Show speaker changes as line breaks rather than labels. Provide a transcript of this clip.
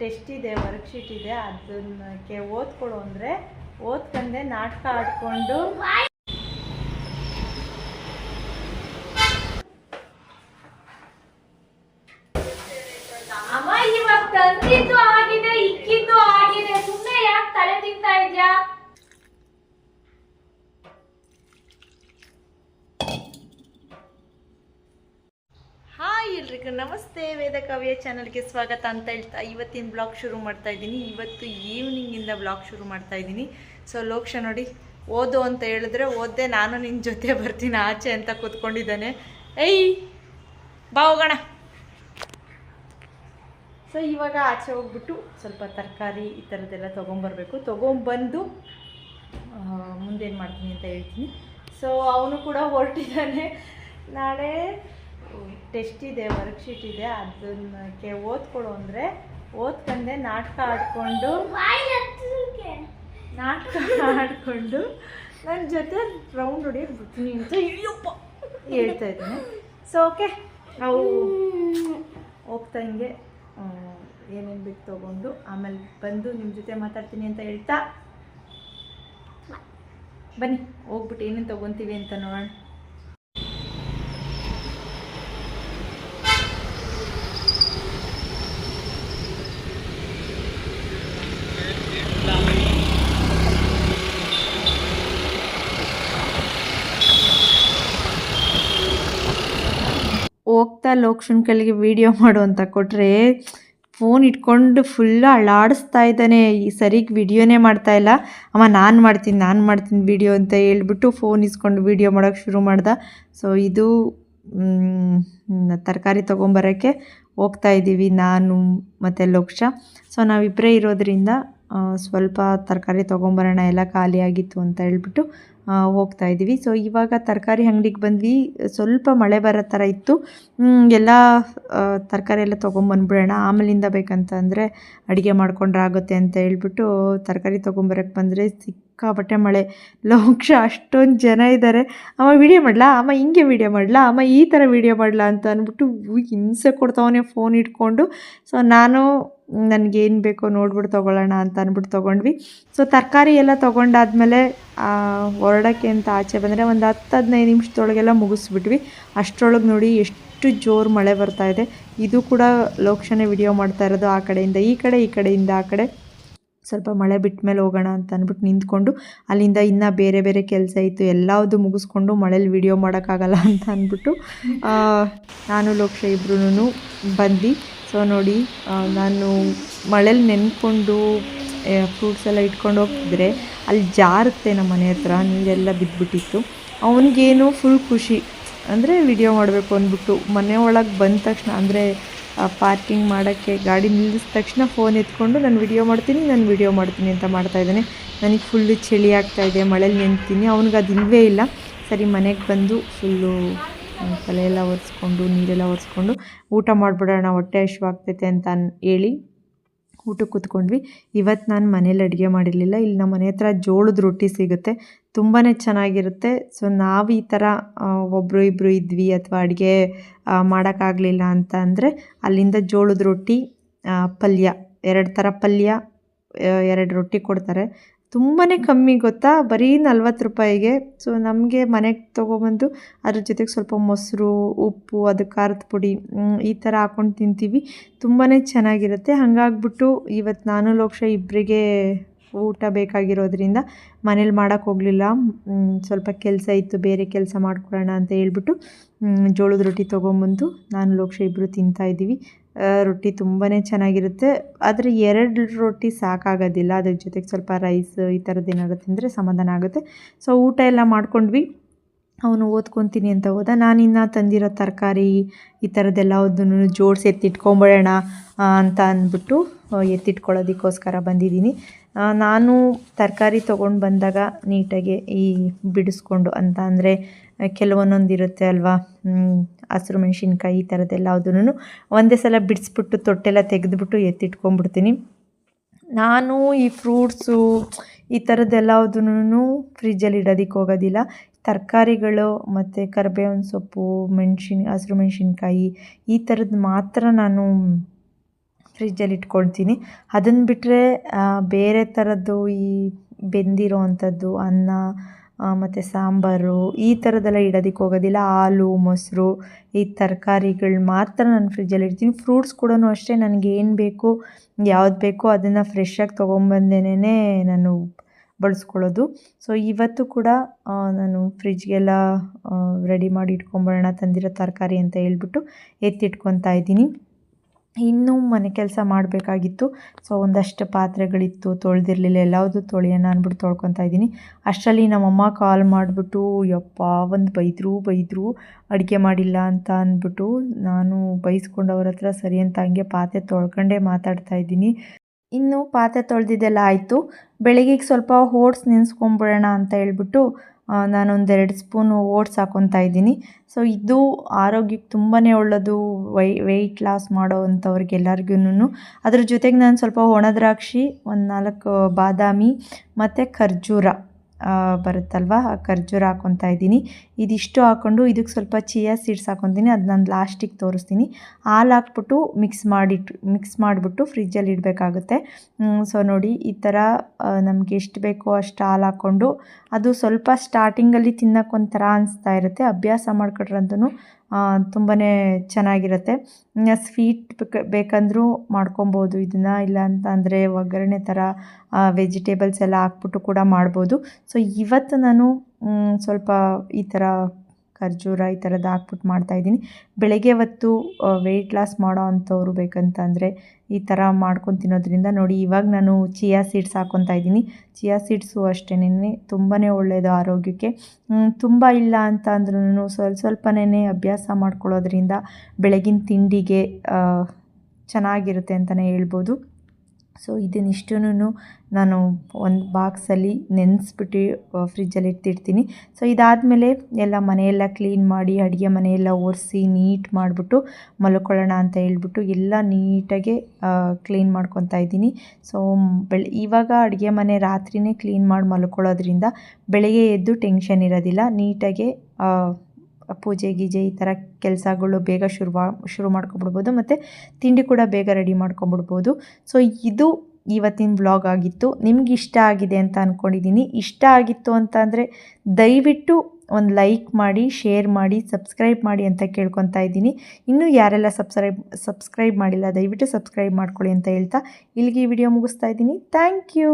Test ಇದೆ worksheet ಇದೆ ಅದನ್ನಕ್ಕೆ ಓದ್ಕೊಡು ಅಂದರೆ ಓದ್ಕಂಡೆ ನಾಟಕ ಆಡ್ಕೊಂಡು.
ಅಮ್ಮ ಇವಾಗ ತಂದಿದ್ದು
ಎಲ್ರಿಗೂ ನಮಸ್ತೆ. ವೇದ ಕಾವ್ಯ ಚಾನಲ್ಗೆ ಸ್ವಾಗತ ಅಂತ ಹೇಳ್ತಾ ಇವತ್ತಿನ ಬ್ಲಾಗ್ ಶುರು ಮಾಡ್ತಾ ಇದ್ದೀನಿ. ಇವತ್ತು ಈವ್ನಿಂಗಿಂದ ಬ್ಲಾಗ್ ಶುರು ಮಾಡ್ತಾ ಇದ್ದೀನಿ. ಸೊ ಲೋಕ್ಷ ನೋಡಿ, ಓದು ಅಂತ ಹೇಳಿದ್ರೆ ಓದ್ದೆ, ನಾನು ನಿನ್ನ ಜೊತೆ ಬರ್ತೀನಿ ಆಚೆ ಅಂತ ಕೂತ್ಕೊಂಡಿದ್ದಾನೆ. ಏಯ್, ಬಾ ಹೋಗೋಣ. ಸೊ ಇವಾಗ ಆಚೆ ಹೋಗ್ಬಿಟ್ಟು ಸ್ವಲ್ಪ ತರಕಾರಿ ಈ ಥರದ್ದೆಲ್ಲ ತೊಗೊಂಬರ್ಬೇಕು. ತೊಗೊಂಬಂದು ಮುಂದೇನು ಮಾಡ್ತೀನಿ ಅಂತ ಹೇಳ್ತೀನಿ. ಸೊ ಅವನು ಕೂಡ ಹೊರಟಿದ್ದಾನೆ. ನಾಳೆ ಟೆಸ್ಟ್ ಇದೆ ವರ್ಕ್ಶೀಟ್ ಇದೆ ಅದನ್ನಕ್ಕೆ ಓದ್ಕೊಡು ಅಂದರೆ ಓದ್ಕಂಡೆ ನಾಟಕ ಆಡಿಕೊಂಡು ನಾಟಕ ಆಡಿಕೊಂಡು ನನ್ನ ಜೊತೆ ರೌಂಡ್ ಹೊಡಿಯೋದು ಅಂತ ಇಳಿಯಪ್ಪ ಹೇಳ್ತಾ ಇದ್ದೀನಿ. ಸೊ ಓಕೆ ನಾವು ಹೋಗ್ತಾ ಹಿಂಗೆ ಏನೇನು ಬಿಟ್ಟು ತೊಗೊಂಡು ಆಮೇಲೆ ಬಂದು ನಿಮ್ಮ ಜೊತೆ ಮಾತಾಡ್ತೀನಿ ಅಂತ ಹೇಳ್ತಾ? ಬನ್ನಿ ಹೋಗ್ಬಿಟ್ಟು ಏನೇನು ತೊಗೊತೀವಿ ಅಂತ ನೋಡೋಣ. ಹೋಗ್ತಾ ಲೋಕ್ಷನ್ ವೀಡಿಯೋ ಮಾಡು ಅಂತ ಕೊಟ್ಟರೆ ಫೋನ್ ಇಟ್ಕೊಂಡು ಫುಲ್ ಅಳಾಡಿಸ್ತಾ ಇದ್ದಾನೆ. ಈ ಸರಿಗೆ ವಿಡಿಯೋನೇ ಮಾಡ್ತಾ ಇಲ್ಲ. ಅಮ್ಮ, ನಾನು ಮಾಡ್ತೀನಿ ನಾನು ಮಾಡ್ತೀನಿ ವಿಡಿಯೋ ಅಂತ ಹೇಳ್ಬಿಟ್ಟು ಫೋನ್ ಇಸ್ಕೊಂಡು ವಿಡಿಯೋ ಮಾಡೋಕ್ಕೆ ಶುರು ಮಾಡ್ದ. ಸೊ ಇದು ತರಕಾರಿ ತೊಗೊಂಬರೋಕ್ಕೆ ಹೋಗ್ತಾ ಇದ್ದೀವಿ ನಾನು ಮತ್ತು ಲೋಕ್ಷ. ಸೊ ನಾವಿಬ್ಬರೇ ಇರೋದ್ರಿಂದ ಸ್ವಲ್ಪ ತರಕಾರಿ ತೊಗೊಂಬರೋಣ, ಎಲ್ಲ ಖಾಲಿಯಾಗಿತ್ತು ಅಂತ ಹೇಳ್ಬಿಟ್ಟು ಹೋಗ್ತಾ ಇದ್ದೀವಿ. ಸೊ ಇವಾಗ ತರಕಾರಿ ಅಂಗಡಿಗೆ ಬಂದ್ವಿ. ಸ್ವಲ್ಪ ಮಳೆ ಬರೋ ಥರ ಇತ್ತು. ಎಲ್ಲ ತರಕಾರಿ ಎಲ್ಲ ತೊಗೊಂಬಂದ್ಬಿಡೋಣ. ಆಮೇಲಿಂದ ಬೇಕಂತಂದರೆ ಅಡುಗೆ ಮಾಡ್ಕೊಂಡ್ರೆ ಆಗುತ್ತೆ ಅಂತ ಹೇಳ್ಬಿಟ್ಟು ತರಕಾರಿ ತೊಗೊಂಬರಕ್ಕೆ ಬಂದರೆ ಸಿಕ್ಕಾಪಟ್ಟೆ ಮಳೆ. ಲೋಕ್ಷ, ಅಷ್ಟೊಂದು ಜನ ಇದ್ದಾರೆ ಅಮ್ಮ ವಿಡಿಯೋ ಮಾಡಲಾ? ಅಮ್ಮ ಹಿಂಗೆ ವಿಡಿಯೋ ಮಾಡಲಾ? ಅಮ್ಮ ಈ ಥರ ವಿಡಿಯೋ ಮಾಡಲಾ ಅಂತ ಅಂದ್ಬಿಟ್ಟು ಹಿಂಸೆ ಕೊಡ್ತಾವನೆ ಫೋನ್ ಇಟ್ಕೊಂಡು. ಸೊ ನಾನು ನನಗೇನು ಬೇಕೋ ನೋಡ್ಬಿಟ್ಟು ತೊಗೊಳ್ಳೋಣ ಅಂತ ಅಂದ್ಬಿಟ್ಟು ತೊಗೊಂಡ್ವಿ. ಸೊ ತರಕಾರಿ ಎಲ್ಲ ತೊಗೊಂಡಾದ್ಮೇಲೆ ಹೊರಡೋಕ್ಕೆ ಅಂತ ಆಚೆ ಬಂದರೆ ಒಂದು ಹತ್ತು ಹದಿನೈದು ನಿಮಿಷದೊಳಗೆಲ್ಲ ಮುಗಿಸ್ಬಿಟ್ವಿ. ಅಷ್ಟರೊಳಗೆ ನೋಡಿ ಎಷ್ಟು ಜೋರು ಮಳೆ ಬರ್ತಾ ಇದೆ. ಇದು ಕೂಡ ಲೋಕ್ಷಣೆ ವಿಡಿಯೋ ಮಾಡ್ತಾ ಇರೋದು ಆ ಕಡೆಯಿಂದ, ಈ ಕಡೆ, ಈ ಕಡೆಯಿಂದ ಆ ಕಡೆ. ಸ್ವಲ್ಪ ಮಳೆ ಬಿಟ್ಟ ಮೇಲೆ ಹೋಗೋಣ ಅಂತ ಅಂದ್ಬಿಟ್ಟು ನಿಂತ್ಕೊಂಡು ಅಲ್ಲಿಂದ ಇನ್ನೂ ಬೇರೆ ಬೇರೆ ಕೆಲಸ ಇತ್ತು ಎಲ್ಲವುದು ಮುಗಿಸ್ಕೊಂಡು ಮಳೇಲಿ ವಿಡಿಯೋ ಮಾಡೋಕ್ಕಾಗಲ್ಲ ಅಂತ ಅಂದ್ಬಿಟ್ಟು ನಾನು ಲೋಕ್ಷ ಇಬ್ರು ಬಂದು ಸೊ ನೋಡಿ ನಾನು ಮಳೇಲಿ ನೆನ್ಕೊಂಡು ಫ್ರೂಟ್ಸ್ ಎಲ್ಲ ಇಟ್ಕೊಂಡು ಹೋಗ್ತಿದ್ರೆ ಅಲ್ಲಿ ಜಾರುತ್ತೆ ನಮ್ಮ ಮನೆ ಹತ್ರ, ನೀರೆಲ್ಲ ಬಿದ್ದುಬಿಟ್ಟಿತ್ತು ಅವನಿಗೇನು ಫುಲ್ ಖುಷಿ. ಅಂದರೆ ವಿಡಿಯೋ ಮಾಡಬೇಕು ಅಂದ್ಬಿಟ್ಟು ಮನೆ ಒಳಗೆ ಬಂದ ತಕ್ಷಣ, ಅಂದರೆ ಪಾರ್ಕಿಂಗ್ ಮಾಡೋಕ್ಕೆ ಗಾಡಿ ನಿಲ್ಲಿಸಿದ ತಕ್ಷಣ ಫೋನ್ ಎತ್ಕೊಂಡು ನಾನು ವಿಡಿಯೋ ಮಾಡ್ತೀನಿ, ನಾನು ವಿಡಿಯೋ ಮಾಡ್ತೀನಿ ಅಂತ ಮಾಡ್ತಾ ಇದ್ದಾನೆ. ನನಗೆ ಫುಲ್ಲು ಚಳಿ ಆಗ್ತಾ ಇದೆ, ಮಳೇಲಿ ನೆನ್ತೀನಿ ಅವ್ನಿಗೆ ಅದು ಇಲ್ಲ. ಸರಿ, ಮನೆಗೆ ಬಂದು ಫುಲ್ಲು ತಲೆ ಎಲ್ಲ ಒರೆಸ್ಕೊಂಡು, ನೀರೆಲ್ಲ ಒರೆಸ್ಕೊಂಡು ಊಟ ಮಾಡಿಬಿಡೋಣ, ಹೊಟ್ಟೆ ಹಶ್ವಾಗ್ತೈತೆ ಅಂತ ಹೇಳಿ ಊಟಕ್ಕೆ ಕೂತ್ಕೊಂಡ್ವಿ. ಇವತ್ತು ನಾನು ಮನೇಲಿ ಅಡುಗೆ ಮಾಡಿರಲಿಲ್ಲ. ಇಲ್ಲಿ ನಮ್ಮ ಮನೆ ಹತ್ರ ಜೋಳದ ರೊಟ್ಟಿ ಸಿಗುತ್ತೆ. ತುಂಬಾ ಚೆನ್ನಾಗಿರುತ್ತೆ. ಸೊ ನಾವು ಈ ಥರ ಒಬ್ಬರು ಇಬ್ಬರು ಇದ್ವಿ ಅಥವಾ ಅಡುಗೆ ಮಾಡೋಕ್ಕಾಗಲಿಲ್ಲ ಅಂತ ಅಂದರೆ ಅಲ್ಲಿಂದ ಜೋಳದ ರೊಟ್ಟಿ ಪಲ್ಯ, ಎರಡು ಥರ ಪಲ್ಯ ಎರಡು ರೊಟ್ಟಿ ಕೊಡ್ತಾರೆ. ತುಂಬಾ ಕಮ್ಮಿ ಗೊತ್ತಾ? ಬರೀ ನಲ್ವತ್ತು ರೂಪಾಯಿಗೆ. ಸೊ ನಮಗೆ ಮನೆಗೆ ತೊಗೊಬಂದು ಅದ್ರ ಜೊತೆಗೆ ಸ್ವಲ್ಪ ಮೊಸರು, ಉಪ್ಪು, ಅದು ಖಾರದ ಪುಡಿ ಈ ಥರ ಹಾಕ್ಕೊಂಡು ತಿಂತೀವಿ. ತುಂಬಾ ಚೆನ್ನಾಗಿರುತ್ತೆ. ಹಾಗಾಗ್ಬಿಟ್ಟು ಇವತ್ತು ನಾನು ಲೋಕ್ಷ ಇಬ್ಬರಿಗೆ ಊಟ ಬೇಕಾಗಿರೋದ್ರಿಂದ ಮನೇಲಿ ಮಾಡೋಕ್ಕೆ ಹೋಗಲಿಲ್ಲ. ಸ್ವಲ್ಪ ಕೆಲಸ ಇತ್ತು, ಬೇರೆ ಕೆಲಸ ಮಾಡ್ಕೊಳ್ಳೋಣ ಅಂತ ಹೇಳ್ಬಿಟ್ಟು ಜೋಳದ ರೊಟ್ಟಿ ತೊಗೊಂಬಂದು ನಾನು ಲೋಕ್ಷ ಇಬ್ಬರು ತಿಂತಾ ಇದ್ದೀವಿ. ರೊಟ್ಟಿ ತುಂಬಾ ಚೆನ್ನಾಗಿರುತ್ತೆ. ಆದರೆ ಎರಡು ರೊಟ್ಟಿ ಸಾಕಾಗೋದಿಲ್ಲ. ಅದ್ರ ಜೊತೆಗೆ ಸ್ವಲ್ಪ ರೈಸ್ ಈ ಥರದ್ದು ಏನಾಗುತ್ತೆ ತಿಂದರೆ ಸಮಾಧಾನ ಆಗುತ್ತೆ. ಸೊ ಊಟ ಎಲ್ಲ ಮಾಡ್ಕೊಂಡ್ವಿ. ಅವನು ಓದ್ಕೊತೀನಿ ಅಂತ ಹೋದ. ನಾನಿನ್ನು ತಂದಿರೋ ತರಕಾರಿ ಈ ಥರದ್ದೆಲ್ಲದನ್ನು ಜೋಡಿಸಿ ಎತ್ತಿಟ್ಕೊಂಬಿಡೋಣ ಅಂತ ಅಂದ್ಬಿಟ್ಟು, ಎತ್ತಿಟ್ಕೊಳ್ಳೋದಕ್ಕೋಸ್ಕರ ಬಂದಿದ್ದೀನಿ. ನಾನು ತರಕಾರಿ ತೊಗೊಂಡು ಬಂದಾಗ ನೀಟಾಗಿ ಈ ಬಿಡಿಸ್ಕೊಂಡು ಅಂತ ಅಂದರೆ ಕೆಲವೊಂದೊಂದು ಇರುತ್ತೆ ಅಲ್ವಾ? ಹಸಿರು ಮೆಣಸಿನ್ಕಾಯಿ ಈ ಥರದ್ದೆಲ್ಲದನ್ನು ಒಂದೇ ಸಲ ಬಿಡಿಸ್ಬಿಟ್ಟು ತೊಟ್ಟೆಲ್ಲ ತೆಗೆದುಬಿಟ್ಟು ಎತ್ತಿಟ್ಕೊಂಡ್ಬಿಡ್ತೀನಿ. ನಾನು ಈ ಫ್ರೂಟ್ಸು, ಈ ಥರದ್ದೆಲ್ಲದನ್ನು ಫ್ರಿಜ್ಜಲ್ಲಿ ಇಡೋದಕ್ಕೆ ಹೋಗೋದಿಲ್ಲ. ತರಕಾರಿಗಳು ಮತ್ತು ಕರಿಬೇವಿನ ಸೊಪ್ಪು, ಮೆಣಸಿನ, ಹಸಿರು ಮೆಣಸಿನ್ಕಾಯಿ ಈ ಥರದ್ದು ಮಾತ್ರ ನಾನು ಫ್ರಿಜ್ಜಲ್ಲಿ ಇಟ್ಕೊಳ್ತೀನಿ. ಅದನ್ನು ಬಿಟ್ಟರೆ ಬೇರೆ ಥರದ್ದು ಈ ಬೆಂದಿರೋ ಅಂಥದ್ದು ಅನ್ನ ಮತ್ತು ಸಾಂಬಾರು ಈ ಥರದ್ದೆಲ್ಲ ಇಡೋದಕ್ಕೆ ಹೋಗೋದಿಲ್ಲ. ಹಾಲು, ಮೊಸರು ಈ ತರಕಾರಿಗಳು ಮಾತ್ರ ನಾನು ಫ್ರಿಜ್ಜಲ್ಲಿ ಇಡ್ತೀನಿ. ಫ್ರೂಟ್ಸ್ ಕೂಡ ಅಷ್ಟೇ ನನಗೆ ಏನು ಬೇಕು, ಯಾವ್ದು ಬೇಕೋ ಅದನ್ನು ಫ್ರೆಶ್ಶಾಗಿ ತೊಗೊಂಬಂದೇನೆ ನಾನು ಬಳಸ್ಕೊಳ್ಳೋದು. ಸೊ ಇವತ್ತು ಕೂಡ ನಾನು ಫ್ರಿಜ್ಗೆಲ್ಲ ರೆಡಿ ಮಾಡಿ ಇಟ್ಕೊಂಬರೋಣ, ತಂದಿರೋ ತರಕಾರಿ ಅಂತ ಹೇಳ್ಬಿಟ್ಟು ಎತ್ತಿಟ್ಕೊತಾ ಇದ್ದೀನಿ. ಇನ್ನೂ ಮನೆ ಕೆಲಸ ಮಾಡಬೇಕಾಗಿತ್ತು. ಸೊ, ಒಂದಷ್ಟು ಪಾತ್ರೆಗಳಿತ್ತು, ತೊಳೆದಿರಲಿಲ್ಲ. ಎಲ್ಲವುದು ತೊಳೆಯೋಣ ಅಂದ್ಬಿಟ್ಟು ತೊಳ್ಕೊತಾ ಇದ್ದೀನಿ. ಅಷ್ಟರಲ್ಲಿ ನಮ್ಮಮ್ಮ ಕಾಲ್ ಮಾಡಿಬಿಟ್ಟು, ಯಪ್ಪ, ಒಂದು ಬೈದರು ಬೈದರು, ಅಡುಗೆ ಮಾಡಿಲ್ಲ ಅಂತ ಅಂದ್ಬಿಟ್ಟು ನಾನು ಬೈಸ್ಕೊಂಡು ಅವ್ರ ಹತ್ರ ಸರಿ ಅಂತ ಹಂಗೆ ಪಾತ್ರೆ ತೊಳ್ಕೊಂಡೇ ಮಾತಾಡ್ತಾ ಇದ್ದೀನಿ. ಇನ್ನು ಪಾತ್ರೆ ತೊಳೆದಿದ್ದೆಲ್ಲ ಆಯಿತು. ಬೆಳಗ್ಗೆಗೆ ಸ್ವಲ್ಪ ಓಟ್ಸ್ ನೆನೆಸ್ಕೊಂಬಿಡೋಣ ಅಂತ ಹೇಳ್ಬಿಟ್ಟು ನಾನೊಂದೆರಡು ಸ್ಪೂನು ಓಟ್ಸ್ ಹಾಕ್ಕೊತಾ ಇದ್ದೀನಿ. ಸೊ ಇದು ಆರೋಗ್ಯಕ್ಕೆ ತುಂಬಾ ಒಳ್ಳೆಯದು ವೈ ವೆಯ್ಟ್ ಲಾಸ್ ಮಾಡೋ ಅಂಥವ್ರಿಗೆಲ್ಲರಿಗೂ ಅದ್ರ ಜೊತೆಗೆ ನಾನು ಸ್ವಲ್ಪ ಒಣ ದ್ರಾಕ್ಷಿ, ಒಂದು ನಾಲ್ಕು ಬಾದಾಮಿ, ಮತ್ತು ಖರ್ಜೂರ. ಬರುತ್ತಲ್ವ? ಖರ್ಜೂರ ಹಾಕ್ಕೊತಾ ಇದ್ದೀನಿ. ಇದಿಷ್ಟು ಹಾಕ್ಕೊಂಡು ಇದಕ್ಕೆ ಸ್ವಲ್ಪ ಚಿಯಾ ಸೀಡ್ಸ್ ಹಾಕ್ಕೊತೀನಿ ಅದು ನಾನು ಲಾಸ್ಟಿಗೆ ತೋರಿಸ್ತೀನಿ. ಹಾಲು ಹಾಕ್ಬಿಟ್ಟು ಮಿಕ್ಸ್ ಮಾಡಿಟ್ಟು ಮಿಕ್ಸ್ ಮಾಡಿಬಿಟ್ಟು ಫ್ರಿಜ್ಜಲ್ಲಿ ಇಡಬೇಕಾಗುತ್ತೆ. ಸೊ ನೋಡಿ, ಈ ಥರ ನಮಗೆ ಎಷ್ಟು ಬೇಕೋ ಅಷ್ಟು ಹಾಲು ಹಾಕ್ಕೊಂಡು, ಅದು ಸ್ವಲ್ಪ ಸ್ಟಾರ್ಟಿಂಗಲ್ಲಿ ತಿನ್ನೋಕೆ ಒಂಥರ ಅನಿಸ್ತಾ ಇರುತ್ತೆ. ಅಭ್ಯಾಸ ಮಾಡ್ಕೊಂಡ್ರಂತೂ ತುಂಬಾ ಚೆನ್ನಾಗಿರುತ್ತೆ. ಸ್ವೀಟ್ ಬೇಕಂದರೂ ಮಾಡ್ಕೊಬೋದು ಇದನ್ನು. ಇಲ್ಲ ಅಂತ ಅಂದರೆ ಒಗ್ಗರಣೆ ಥರ ವೆಜಿಟೇಬಲ್ಸ್ ಎಲ್ಲ ಹಾಕ್ಬಿಟ್ಟು ಕೂಡ ಮಾಡ್ಬೋದು. ಸೊ ಇವತ್ತು ನಾನು ಸ್ವಲ್ಪ ಈ ಥರ ಖರ್ಜೂರ ಈ ಥರದ್ದು ಹಾಕ್ಬಿಟ್ಟು ಮಾಡ್ತಾಯಿದ್ದೀನಿ ಬೆಳಗ್ಗೆ ಹೊತ್ತು ವೆಯ್ಟ್ ಲಾಸ್ ಮಾಡೋ ಅಂಥವ್ರು ಬೇಕಂತಂದರೆ ಈ ಥರ ಮಾಡ್ಕೊಂಡು ತಿನ್ನೋದ್ರಿಂದ ನೋಡಿ ಇವಾಗ ನಾನು ಚಿಯಾ ಸೀಡ್ಸ್ ಹಾಕ್ಕೊತಾ ಇದ್ದೀನಿ. ಚಿಯಾ ಸೀಡ್ಸು ಅಷ್ಟೇನೆ ತುಂಬಾ ಒಳ್ಳೆಯದು ಆರೋಗ್ಯಕ್ಕೆ. ತುಂಬ ಇಲ್ಲ ಅಂತ ಅಂದ್ರೂ ಸ್ವಲ್ಪ ಸ್ವಲ್ಪನೇ ಅಭ್ಯಾಸ ಮಾಡ್ಕೊಳ್ಳೋದ್ರಿಂದ ಬೆಳಗಿನ ತಿಂಡಿಗೆ ಚೆನ್ನಾಗಿರುತ್ತೆ ಅಂತಲೇ ಹೇಳ್ಬೋದು. ಸೊ ಇದನ್ನಿಷ್ಟನ್ನು ನಾನು ಒಂದು ಬಾಕ್ಸಲ್ಲಿ ನೆನೆಸ್ಬಿಟ್ಟು ಫ್ರಿಜ್ಜಲ್ಲಿ ಇಟ್ಟಿರ್ತೀನಿ ಸೊ ಇದಾದಮೇಲೆ ಎಲ್ಲ ಮನೆಯೆಲ್ಲ ಕ್ಲೀನ್ ಮಾಡಿ, ಅಡುಗೆ ಮನೆಯೆಲ್ಲ ಒರೆಸಿ, ನೀಟ್ ಮಾಡಿಬಿಟ್ಟು ಮಲ್ಕೊಳ್ಳೋಣ ಅಂತ ಹೇಳ್ಬಿಟ್ಟು ಎಲ್ಲ ನೀಟಾಗೆ ಕ್ಲೀನ್ ಮಾಡ್ಕೊತಾ ಇದ್ದೀನಿ. ಸೊ ಬೆಳ, ಇವಾಗ ಅಡುಗೆ ಮನೆ ರಾತ್ರಿಯೇ ಕ್ಲೀನ್ ಮಾಡಿ ಮಲ್ಕೊಳ್ಳೋದ್ರಿಂದ ಬೆಳಗ್ಗೆ ಎದ್ದು ಟೆನ್ಷನ್ ಇರೋದಿಲ್ಲ. ನೀಟಾಗೆ ಪೂಜೆ ಗೀಜೆ ಈ ಥರ ಕೆಲಸಗಳು ಬೇಗ ಶುರು ಶುರು ಮಾಡ್ಕೊಂಬಿಡ್ಬೋದು ಮತ್ತು ತಿಂಡಿ ಕೂಡ ಬೇಗ ರೆಡಿ ಮಾಡ್ಕೊಂಬಿಡ್ಬೋದು. ಸೊ ಇದು ಇವತ್ತಿನ ವ್ಲಾಗ್ ಆಗಿತ್ತು. ನಿಮ್ಗೆ ಇಷ್ಟ ಆಗಿದೆ ಅಂತ ಅಂದ್ಕೊಂಡಿದ್ದೀನಿ ಇಷ್ಟ ಆಗಿತ್ತು ಅಂತ ಅಂದರೆ ದಯವಿಟ್ಟು ಒಂದು ಲೈಕ್ ಮಾಡಿ ಶೇರ್ ಮಾಡಿ ಸಬ್ಸ್ಕ್ರೈಬ್ ಮಾಡಿ ಅಂತ ಕೇಳ್ಕೊತಾ ಇದ್ದೀನಿ. ಇನ್ನೂ ಯಾರೆಲ್ಲ ಸಬ್ಸ್ಕ್ರೈಬ್ ಸಬ್ಸ್ಕ್ರೈಬ್ ಮಾಡಿಲ್ಲ, ದಯವಿಟ್ಟು ಸಬ್ಸ್ಕ್ರೈಬ್ ಮಾಡ್ಕೊಳ್ಳಿ ಅಂತ ಹೇಳ್ತಾ ಇಲ್ಲಿಗೆ ಈ ವಿಡಿಯೋ ಮುಗಿಸ್ತಾ ಇದ್ದೀನಿ. Thank you